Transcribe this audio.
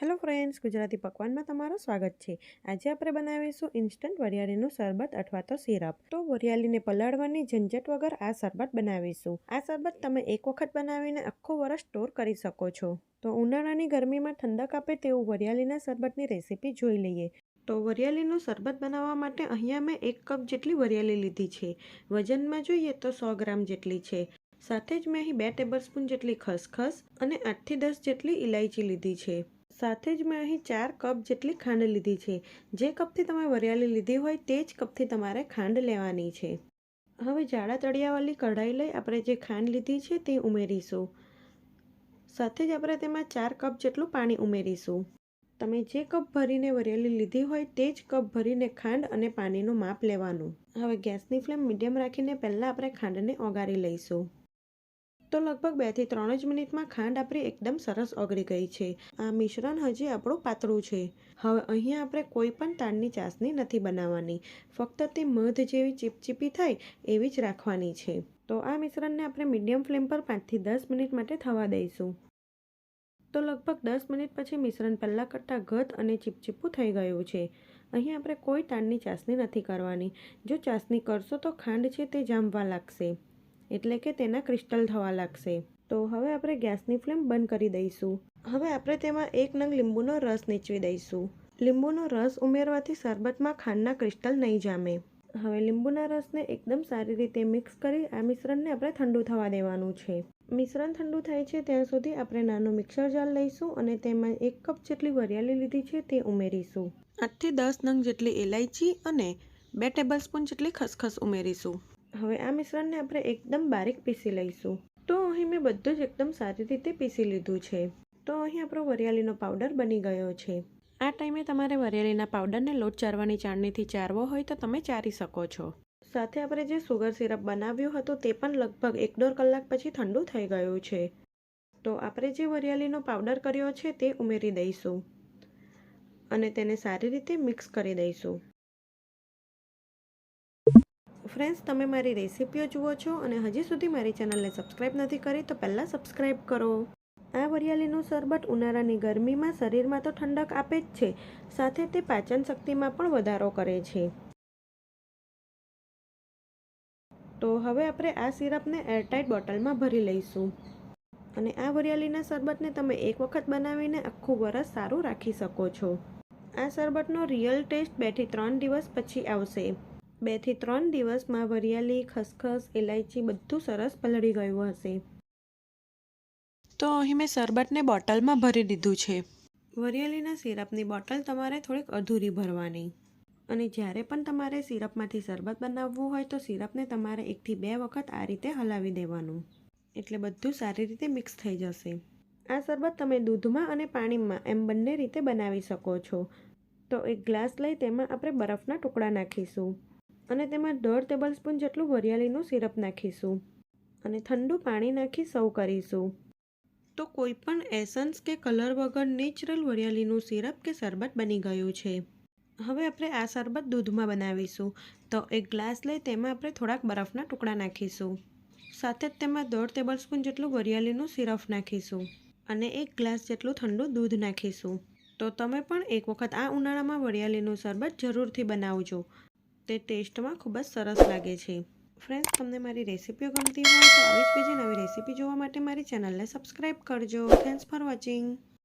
Hello friends Gujarati પકવાનમાં તમારું સ્વાગત છે. આજે આપણે બનાવીશું ઇન્સ્ટન્ટ વરિયાળીનું શરબત અથવા તો સિરપ તો વરિયાળીને પલાળવાની ઝંઝટ વગર આ શરબત બનાવીશું. આ શરબત તમે એક વખત બનાવીને આખું વર્ષ સ્ટોર કરી શકો છો. તો ઉનાળાની ગરમીમાં ઠંડક આપે તેવું વરિયાળીના શરબતની રેસીપી જોઈ લઈએ. તો વરિયાળીનું શરબત બનાવવા માટે અહીંયા મેં એક કપ જેટલી વરિયાળી લીધી છે. વજનમાં જોઈએ તો સો ગ્રામ જેટલી છે. સાથે જ મેં અહીં બે ટેબલસ્પૂન જેટલી ખસખસ અને આઠથી દસ જેટલી ઇલાયચી લીધી છે. સાથે જ મેં અહીં ચાર કપ જેટલી ખાંડ લીધી છે. જે કપથી તમે વરિયાળી લીધી હોય તે જ કપથી તમારે ખાંડ લેવાની છે. હવે જાડા તળિયાવાળી કઢાઈ લઈ આપણે જે ખાંડ લીધી છે તે ઉમેરીશું. સાથે જ આપણે તેમાં ચાર કપ જેટલું પાણી ઉમેરીશું. તમે જે કપ ભરીને વરિયાળી લીધી હોય તે જ કપ ભરીને ખાંડ અને પાણીનું માપ લેવાનું. હવે ગેસની ફ્લેમ મીડિયમ રાખીને પહેલાં આપણે ખાંડને ઓગાળી લઈશું. તો લગભગ બેથી ત્રણ જ મિનિટમાં ખાંડ આપણી એકદમ સરસ ઓગળી ગઈ છે. આ મિશ્રણ હજી આપણું પાતળું છે. હવે અહીંયા આપણે કોઈ પણ તાણની ચાસણી નથી બનાવવાની. ફક્ત તે મધ જેવી ચીપચીપી થાય એવી જ રાખવાની છે. તો આ મિશ્રણને આપણે મીડિયમ ફ્લેમ પર પાંચથી દસ મિનિટ માટે થવા દઈશું. તો લગભગ દસ મિનિટ પછી મિશ્રણ પહેલાં કરતાં ઘટ અને ચીપચીપું થઈ ગયું છે. અહીં આપણે કોઈ તાણની ચાસણી નથી કરવાની. જો ચાસણી કરશો તો ખાંડ છે તે જામવા લાગશે. એટલે કે તેના ક્રિસ્ટલ થવા લાગશે. તો હવે આપણે ગેસની ફ્લેમ બંધ કરી દઈશું. હવે આપણે તેમાં એક નંગ લીંબુનો રસ નીચવી દઈશું. લીંબુનો રસ ઉમેરવાથી શરબતમાં ખાંડના ક્રિસ્ટલ નહીં જામે. હવે લીંબુના રસને એકદમ સારી રીતે મિક્સ કરી આ મિશ્રણને આપણે ઠંડુ થવા દેવાનું છે. મિશ્રણ ઠંડુ થાય છે ત્યાં સુધી આપણે નાનું મિક્સર જાર લઈશું અને તેમાં એક કપ જેટલી વરિયાળી લીધી છે તે ઉમેરીશું. આઠથી દસ નંગ જેટલી ઇલાયચી અને બે ટેબલસ્પૂન જેટલી ખસખસ ઉમેરીશું. હવે આ મિશ્રણને આપણે એકદમ બારીક પીસી લઈશું. તો અહીં મેં બધું જ એકદમ સારી રીતે પીસી લીધું છે. તો અહીં આપણો વરિયાળીનો પાવડર બની ગયો છે. આ ટાઈમે તમારે વરિયાળીના પાવડરને લોટ ચારવાની ચાળણીથી ચારવો હોય તો તમે ચારી શકો છો. સાથે આપણે જે સુગર સિરપ બનાવ્યું હતું તે પણ લગભગ એક દોઢ કલાક પછી ઠંડુ થઈ ગયું છે. તો આપણે જે વરિયાળીનો પાવડર કર્યો છે તે ઉમેરી દઈશું. અને તેને સારી રીતે મિક્સ કરી દઈશું. ફ્રેન્ડ્સ, તમે મારી રેસીપીઓ જુઓ છો અને હજી સુધી મારી ચેનલને સબસ્ક્રાઈબ નથી કરી તો પહેલાં સબસ્ક્રાઈબ કરો. આ વરિયાળીનું શરબત ઉનાળાની ગરમીમાં શરીરમાં તો ઠંડક આપે જ છે, સાથે તે પાચન શક્તિમાં પણ વધારો કરે છે. તો હવે આપણે આ સિરપને એરટાઇટ બોટલમાં ભરી લઈશું. અને આ વરિયાળીના શરબતને તમે એક વખત બનાવીને આખું વરસ સારું રાખી શકો છો. આ શરબતનો રિયલ ટેસ્ટ બેથી ત્રણ દિવસ પછી આવશે. બેથી ત્રણ દિવસમાં વરિયાળી ખસખસ ઇલાયચી બધું સરસ પલળી ગયું હશે. તો અહીં મેં શરબતને બોટલમાં ભરી દીધું છે. વરિયાળીના સિરપની બોટલ તમારે થોડીક અધૂરી ભરવાની. અને જ્યારે પણ તમારે સિરપમાંથી શરબત બનાવવું હોય તો સિરપને તમારે એકથી બે વખત આ રીતે હલાવી દેવાનું. એટલે બધું સારી રીતે મિક્સ થઈ જશે. આ શરબત તમે દૂધમાં અને પાણીમાં એમ બંને રીતે બનાવી શકો છો. તો એક ગ્લાસ લઈ તેમાં આપણે બરફના ટુકડા નાખીશું. અને તેમાં દોઢ ટેબલ સ્પૂન જેટલું વરિયાળીનું સિરપ નાખીશું અને ઠંડુ પાણી નાખી સર્વ કરીશું. તો કોઈ પણ એસન્સ કે કલર વગર નેચરલ વરિયાળીનું સિરપ કે શરબત બની ગયું છે. હવે આપણે આ શરબત દૂધમાં બનાવીશું. તો એક ગ્લાસ લઈ તેમાં આપણે થોડાક બરફના ટુકડા નાખીશું. સાથે જ તેમાં દોઢ ટેબલ સ્પૂન જેટલું વરિયાળીનું સિરપ નાખીશું અને એક ગ્લાસ જેટલું ઠંડુ દૂધ નાખીશું. તો તમે પણ એક વખત આ ઉનાળામાં વરિયાળીનું શરબત જરૂરથી બનાવજો. તે ટેસ્ટમાં ખૂબ જ સરસ લાગે છે. ફ્રેન્ડ્સ, તમને મારી રેસીપીઓ ગમતી હોય તો આવી જ બીજી નવી રેસીપી જોવા માટે મારી ચેનલને સબસ્ક્રાઈબ કરજો. Thanks for watching